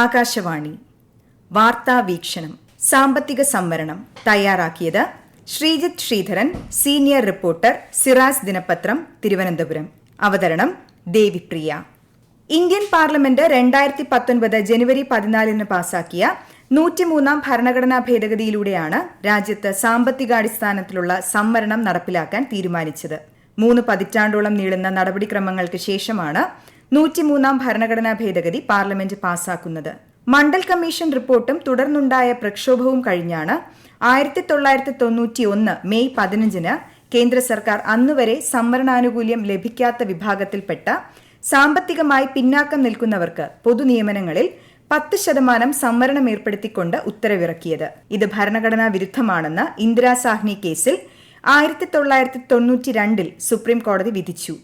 ആകാശവാണി. വാർത്താ വീക്ഷണം. സാമ്പത്തിക സംവരണം. തയ്യാറാക്കിയത് ശ്രീജിത്ത് ശ്രീധരൻ സീനിയർ റിപ്പോർട്ടർ സിറാസ് ദിനപത്രം തിരുവനന്തപുരം. അവതരണം ദേവിപ്രിയ ഇന്ത്യൻ പാർലമെന്റ് രണ്ടായിരത്തി പത്തൊൻപത് ജനുവരി പതിനാലിന് പാസാക്കിയ നൂറ്റിമൂന്നാം ഭരണഘടനാ ഭേദഗതിയിലൂടെയാണ് രാജ്യത്ത് സാമ്പത്തികാടിസ്ഥാനത്തിലുള്ള സംവരണം നടപ്പിലാക്കാൻ തീരുമാനിച്ചത്. മൂന്ന് പതിറ്റാണ്ടോളം നീളുന്ന നടപടിക്രമങ്ങൾക്ക് ശേഷമാണ് നൂറ്റിമൂന്നാം ഭരണഘടനാ ഭേദഗതി പാർലമെന്റ് പാസാക്കുന്നത്. മണ്ഡൽ കമ്മീഷൻ റിപ്പോർട്ടും തുടർന്നുണ്ടായ പ്രക്ഷോഭവും കഴിഞ്ഞാണ് ആയിരത്തി തൊള്ളായിരത്തി തൊണ്ണൂറ്റി ഒന്ന് മെയ് പതിനഞ്ചിന് കേന്ദ്ര സർക്കാർ അന്നുവരെ സംവരണാനുകൂല്യം ലഭിക്കാത്ത വിഭാഗത്തിൽപ്പെട്ട സാമ്പത്തികമായി പിന്നാക്കം നിൽക്കുന്നവർക്ക് പൊതുനിയമനങ്ങളിൽ പത്ത് ശതമാനം സംവരണം ഏർപ്പെടുത്തിക്കൊണ്ട് ഉത്തരവിറക്കിയത്. ഇത് ഭരണഘടനാ വിരുദ്ധമാണെന്ന് ഇന്ദിരാ സാഹ്നി കേസിൽ ആയിരത്തി തൊള്ളായിരത്തി തൊണ്ണൂറ്റി രണ്ടിൽ സുപ്രീം കോടതി വിധിച്ചു.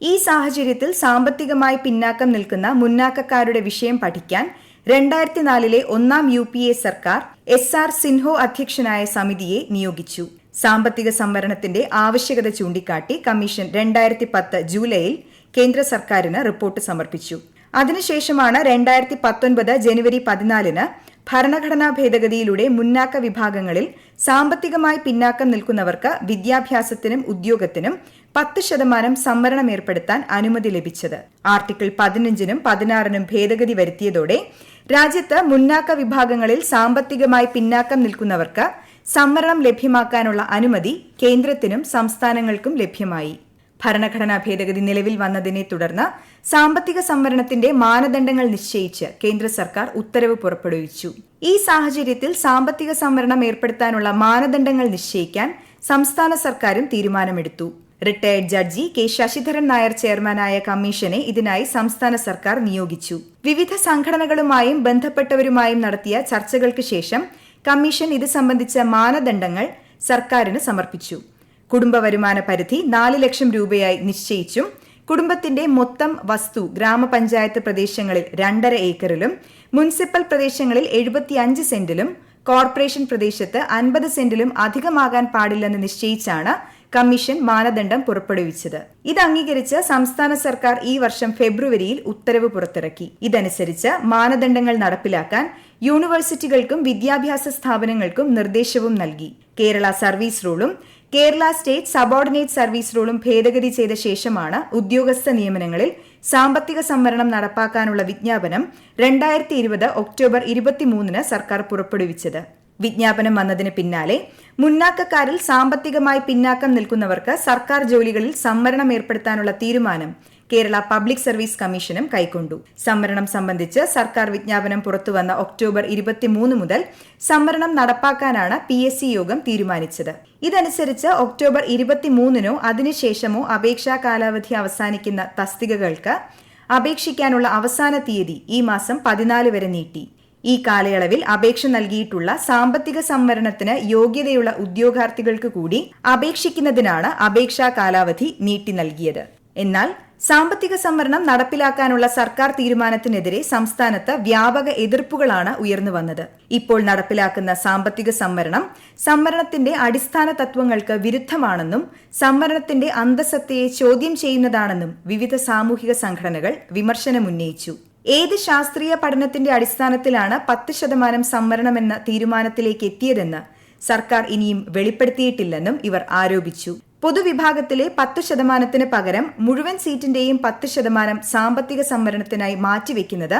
ഈ സാഹചര്യത്തിൽ സാമ്പത്തികമായി പിന്നാക്കം നിൽക്കുന്ന മുന്നാക്കക്കാരുടെ വിഷയം പഠിക്കാൻ രണ്ടായിരത്തി നാലിലെ ഒന്നാം യു പി എ സർക്കാർ എസ് ആർ സിൻഹോ അധ്യക്ഷനായ സമിതിയെ നിയോഗിച്ചു. സാമ്പത്തിക സംവരണത്തിന്റെ ആവശ്യകത ചൂണ്ടിക്കാട്ടി കമ്മീഷൻ രണ്ടായിരത്തി പത്ത് ജൂലൈയിൽ കേന്ദ്ര സർക്കാരിന് റിപ്പോർട്ട് സമർപ്പിച്ചു. അതിനുശേഷമാണ് രണ്ടായിരത്തി പത്തൊൻപത് ജനുവരി പതിനാലിന് ഭരണഘടനാ ഭേദഗതിയിലൂടെ മുന്നാക്ക വിഭാഗങ്ങളിൽ സാമ്പത്തികമായി പിന്നാക്കം നിൽക്കുന്നവർക്ക് വിദ്യാഭ്യാസത്തിനും ഉദ്യോഗത്തിനും പത്ത് ശതമാനം സംവരണം ഏർപ്പെടുത്താൻ അനുമതി ലഭിച്ചത്. ആർട്ടിക്കിൾ പതിനഞ്ചിനും പതിനാറിനും ഭേദഗതി വരുത്തിയതോടെ രാജ്യത്ത് മുന്നാക്ക വിഭാഗങ്ങളിൽ സാമ്പത്തികമായി പിന്നാക്കം നിൽക്കുന്നവർക്ക് സംവരണം ലഭ്യമാക്കാനുള്ള അനുമതി കേന്ദ്രത്തിനും സംസ്ഥാനങ്ങൾക്കും ലഭ്യമായി. ഭരണഘടനാ ഭേദഗതി നിലവിൽ വന്നതിനെ തുടർന്ന് സാമ്പത്തിക സംവരണത്തിന്റെ മാനദണ്ഡങ്ങൾ നിശ്ചയിച്ച് കേന്ദ്ര സർക്കാർ ഉത്തരവ് പുറപ്പെടുവിച്ചു. ഈ സാഹചര്യത്തിൽ സാമ്പത്തിക സംവരണം ഏർപ്പെടുത്താനുള്ള മാനദണ്ഡങ്ങൾ നിശ്ചയിക്കാൻ സംസ്ഥാന സർക്കാരും തീരുമാനമെടുത്തു. Retired judge K Sasidharan Nair ചെയർമാനായ കമ്മീഷനെ ഇതിനായി സംസ്ഥാന സർക്കാർ നിയോഗിച്ചു. വിവിധ സംഘടനകളുമായും ബന്ധപ്പെട്ടവരുമായും നടത്തിയ ചർച്ചകൾക്ക് ശേഷം കമ്മീഷൻ ഇത് സംബന്ധിച്ച മാനദണ്ഡങ്ങൾ സർക്കാരിന് സമർപ്പിച്ചു. കുടുംബ വരുമാന പരിധി നാല് ലക്ഷം രൂപയായി നിശ്ചയിച്ചും കുടുംബത്തിന്റെ മൊത്തം വസ്തു ഗ്രാമപഞ്ചായത്ത് പ്രദേശങ്ങളിൽ രണ്ടര ഏക്കറിലും മുനിസിപ്പൽ പ്രദേശങ്ങളിൽ എഴുപത്തിയഞ്ച് സെന്റിലും കോർപ്പറേഷൻ പ്രദേശത്ത് അൻപത് സെന്റിലും അധികമാകാൻ പാടില്ലെന്ന് നിശ്ചയിച്ചാണ് കമ്മീഷൻ മാനദണ്ഡം പുറപ്പെടുവിച്ചത്. ഇത് അംഗീകരിച്ച് സംസ്ഥാന സർക്കാർ ഈ വർഷം ഫെബ്രുവരിയിൽ ഉത്തരവ് പുറത്തിറക്കി. ഇതനുസരിച്ച് മാനദണ്ഡങ്ങൾ നടപ്പിലാക്കാൻ യൂണിവേഴ്സിറ്റികൾക്കും വിദ്യാഭ്യാസ സ്ഥാപനങ്ങൾക്കും നിർദ്ദേശവും നൽകി. കേരള സർവീസ് റൂളും കേരള സ്റ്റേറ്റ് സബോർഡിനേറ്റ് സർവീസ് റൂളും ഭേദഗതി ചെയ്ത ശേഷമാണ് ഉദ്യോഗസ്ഥ നിയമനങ്ങളിൽ സാമ്പത്തിക സംവരണം നടപ്പാക്കാനുള്ള വിജ്ഞാപനം രണ്ടായിരത്തി ഇരുപത് ഒക്ടോബർ ഇരുപത്തിമൂന്നിന് സർക്കാർ പുറപ്പെടുവിച്ചത്. വിജ്ഞാപനം വന്നതിന് പിന്നാലെ മുന്നാക്കക്കാരിൽ സാമ്പത്തികമായി പിന്നാക്കം നിൽക്കുന്നവർക്ക് സർക്കാർ ജോലികളിൽ സംവരണം ഏർപ്പെടുത്താനുള്ള തീരുമാനം കേരള പബ്ലിക് സർവീസ് കമ്മീഷനും കൈക്കൊണ്ടു. സംവരണം സംബന്ധിച്ച് സർക്കാർ വിജ്ഞാപനം പുറത്തുവന്ന ഒക്ടോബർ ഇരുപത്തിമൂന്ന് മുതൽ സംവരണം നടപ്പാക്കാനാണ് പി എസ് സി യോഗം തീരുമാനിച്ചത്. ഇതനുസരിച്ച് ഒക്ടോബർ ഇരുപത്തിമൂന്നിനോ അതിനുശേഷമോ അപേക്ഷാ കാലാവധി അവസാനിക്കുന്ന തസ്തികകൾക്ക് അപേക്ഷിക്കാനുള്ള അവസാന തീയതി ഈ മാസം പതിനാല് വരെ നീട്ടി. ഈ കാലയളവിൽ അപേക്ഷ നൽകിയിട്ടുള്ള സാമ്പത്തിക സംവരണത്തിന് യോഗ്യതയുള്ള ഉദ്യോഗാർത്ഥികൾക്ക് കൂടി അപേക്ഷിക്കുന്നതിനാണ് അപേക്ഷാ കാലാവധി നീട്ടി നൽകിയത്. എന്നാൽ സാമ്പത്തിക സംവരണം നടപ്പിലാക്കാനുള്ള സർക്കാർ തീരുമാനത്തിനെതിരെ സംസ്ഥാനത്ത് വ്യാപക എതിർപ്പുകളാണ് ഉയർന്നു വന്നത്. ഇപ്പോൾ നടപ്പിലാക്കുന്ന സാമ്പത്തിക സംവരണം സംവരണത്തിന്റെ അടിസ്ഥാന തത്വങ്ങൾക്ക് വിരുദ്ധമാണെന്നും സംവരണത്തിന്റെ അന്തസത്തയെ ചോദ്യം ചെയ്യുന്നതാണെന്നും വിവിധ സാമൂഹിക സംഘടനകൾ വിമർശനമുന്നയിച്ചു. ഏത് ശാസ്ത്രീയ പഠനത്തിന്റെ അടിസ്ഥാനത്തിലാണ് പത്ത് ശതമാനം സംവരണമെന്ന തീരുമാനത്തിലേക്ക് എത്തിയതെന്ന് സർക്കാർ ഇനിയും വെളിപ്പെടുത്തിയിട്ടില്ലെന്നും ഇവർ ആരോപിച്ചു. പൊതുവിഭാഗത്തിലെ പത്ത് ശതമാനത്തിന് പകരം മുഴുവൻ സീറ്റിന്റെയും പത്ത് ശതമാനം സാമ്പത്തിക സംവരണത്തിനായി മാറ്റിവെക്കുന്നത്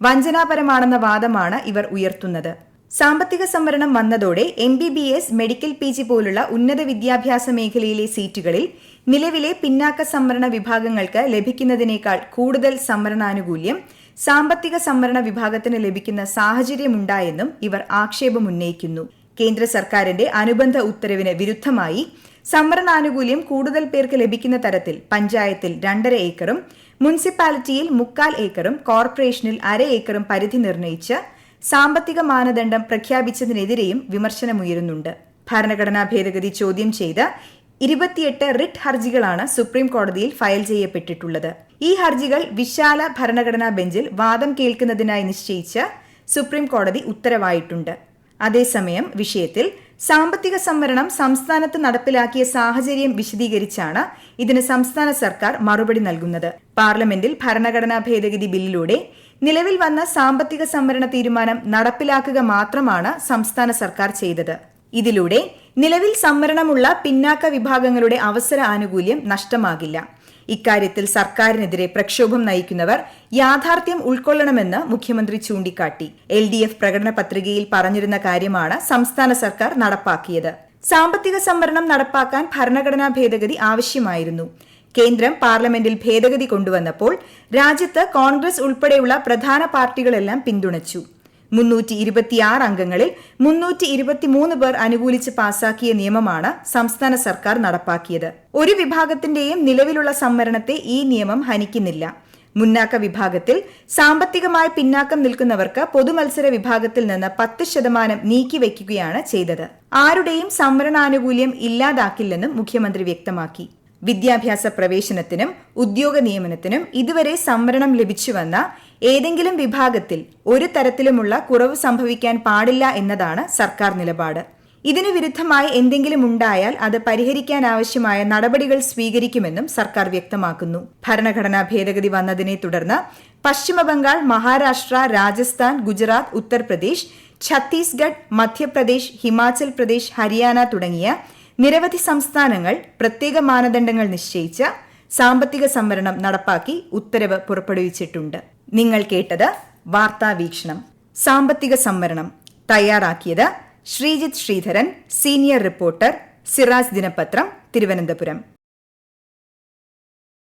വഞ്ചനാപരമാണെന്ന വാദമാണ് ഇവർ ഉയർത്തുന്നത്. സാമ്പത്തിക സംവരണം വന്നതോടെ M B B S medical P G പോലുള്ള ഉന്നത വിദ്യാഭ്യാസ മേഖലയിലെ സീറ്റുകളിൽ നിലവിലെ പിന്നാക്ക സംവരണ വിഭാഗങ്ങൾക്ക് ലഭിക്കുന്നതിനേക്കാൾ കൂടുതൽ സംവരണാനുകൂല്യം സാമ്പത്തിക സംവരണ വിഭാഗത്തിന് ലഭിക്കുന്ന സാഹചര്യമുണ്ടായെന്നും ഇവർ ആക്ഷേപമുന്നയിക്കുന്നു. കേന്ദ്ര സർക്കാരിന്റെ അനുബന്ധ ഉത്തരവിന് വിരുദ്ധമായി സംവരണാനുകൂല്യം കൂടുതൽ പേർക്ക് ലഭിക്കുന്ന തരത്തിൽ പഞ്ചായത്തിൽ രണ്ടര ഏക്കറും മുനിസിപ്പാലിറ്റിയിൽ മുക്കാൽ ഏക്കറും കോർപ്പറേഷനിൽ അര ഏക്കറും പരിധി നിർണയിച്ച് സാമ്പത്തിക മാനദണ്ഡം പ്രഖ്യാപിച്ചതിനെതിരെയും വിമർശനമുയരുന്നുണ്ട്. ഭരണഘടനാ ഭേദഗതി ചോദ്യം ചെയ്ത് ഇരുപത്തിയെട്ട് റിട്ട് ഹർജികളാണ് സുപ്രീം കോടതിയിൽ ഫയൽ ചെയ്യപ്പെട്ടിട്ടുള്ളത്. ഈ ഹർജികൾ വിശാല ഭരണഘടനാ ബെഞ്ചിൽ വാദം കേൾക്കുന്നതിനായി നിശ്ചയിച്ച് സുപ്രീം കോടതി ഉത്തരവായിട്ടുണ്ട്. അതേസമയം വിഷയത്തിൽ സാമ്പത്തിക സംവരണം സംസ്ഥാനത്ത് നടപ്പിലാക്കിയ സാഹചര്യം വിശദീകരിച്ചാണ് ഇതിന് സംസ്ഥാന സർക്കാർ മറുപടി നൽകുന്നത്. പാർലമെന്റിൽ ഭരണഘടനാ ഭേദഗതി ബില്ലിലൂടെ നിലവിൽ വന്ന സാമ്പത്തിക സംവരണ തീരുമാനം നടപ്പിലാക്കുക മാത്രമാണ് സംസ്ഥാന സർക്കാർ ചെയ്തത്. ഇതിലൂടെ നിലവിൽ സംവരണമുള്ള പിന്നാക്ക വിഭാഗങ്ങളുടെ അവസര ആനുകൂല്യം നഷ്ടമാകില്ല. ഇക്കാര്യത്തിൽ സർക്കാരിനെതിരെ പ്രക്ഷോഭം നയിക്കുന്നവർ യാഥാർത്ഥ്യം ഉൾക്കൊള്ളണമെന്ന് മുഖ്യമന്ത്രി ചൂണ്ടിക്കാട്ടി. എൽ ഡി എഫ് പ്രകടന പത്രികയിൽ പറഞ്ഞിരുന്ന കാര്യമാണ് സംസ്ഥാന സർക്കാർ നടപ്പാക്കിയത്. സാമ്പത്തിക സംവരണം നടപ്പാക്കാൻ ഭരണഘടനാ ഭേദഗതി ആവശ്യമായിരുന്നു. കേന്ദ്രം പാർലമെന്റിൽ ഭേദഗതി കൊണ്ടുവന്നപ്പോൾ രാജ്യത്ത് കോൺഗ്രസ് ഉൾപ്പെടെയുള്ള പ്രധാന പാർട്ടികളെല്ലാം പിന്തുണച്ചു. മുന്നൂറ്റി ഇരുപത്തിയാറ് അംഗങ്ങളിൽ മുന്നൂറ്റി ഇരുപത്തിമൂന്ന് പേർ അനുകൂലിച്ച് പാസാക്കിയ നിയമമാണ് സംസ്ഥാന സർക്കാർ നടപ്പാക്കിയത്. ഒരു വിഭാഗത്തിന്റെയും നിലവിലുള്ള സംവരണത്തെ ഈ നിയമം ഹനിക്കുന്നില്ല. മുന്നാക്ക വിഭാഗത്തിൽ സാമ്പത്തികമായി പിന്നാക്കം നിൽക്കുന്നവർക്ക് പൊതുമത്സര വിഭാഗത്തിൽ നിന്ന് പത്ത് ശതമാനം നീക്കിവെക്കുകയാണ് ചെയ്തത്. ആരുടെയും സംവരണാനുകൂല്യം ഇല്ലാതാക്കില്ലെന്നും മുഖ്യമന്ത്രി വ്യക്തമാക്കി. വിദ്യാഭ്യാസ പ്രവേശനത്തിനും ഉദ്യോഗ നിയമനത്തിനും ഇതുവരെ സംവരണം ലഭിച്ചുവന്ന ഏതെങ്കിലും വിഭാഗത്തിൽ ഒരു തരത്തിലുമുള്ള കുറവ് സംഭവിക്കാൻ പാടില്ല എന്നതാണ് സർക്കാർ നിലപാട്. ഇതിനു വിരുദ്ധമായി എന്തെങ്കിലും ഉണ്ടായാൽ അത് പരിഹരിക്കാനാവശ്യമായ നടപടികൾ സ്വീകരിക്കുമെന്നും സർക്കാർ വ്യക്തമാക്കുന്നു. ഭരണഘടനാ ഭേദഗതി വന്നതിനെ തുടർന്ന് പശ്ചിമബംഗാൾ മഹാരാഷ്ട്ര രാജസ്ഥാൻ ഗുജറാത്ത് ഉത്തർപ്രദേശ് ഛത്തീസ്ഗഡ് മധ്യപ്രദേശ് ഹിമാചൽ പ്രദേശ് ഹരിയാന തുടങ്ങിയ നിരവധി സംസ്ഥാനങ്ങൾ പ്രത്യേക മാനദണ്ഡങ്ങൾ നിശ്ചയിച്ച സാമ്പത്തിക സംവരണം നടപ്പാക്കി ഉത്തരവ് പുറപ്പെടുവിച്ചിട്ടുണ്ട്. നിങ്ങൾ കേട്ടത് വാർത്താ വീക്ഷണം. സാമ്പത്തിക സംവരണം തയ്യാറാക്കിയത് ശ്രീജിത്ത് ശ്രീധരൻ സീനിയർ റിപ്പോർട്ടർ സിറാജ് ദിനപത്രം തിരുവനന്തപുരം.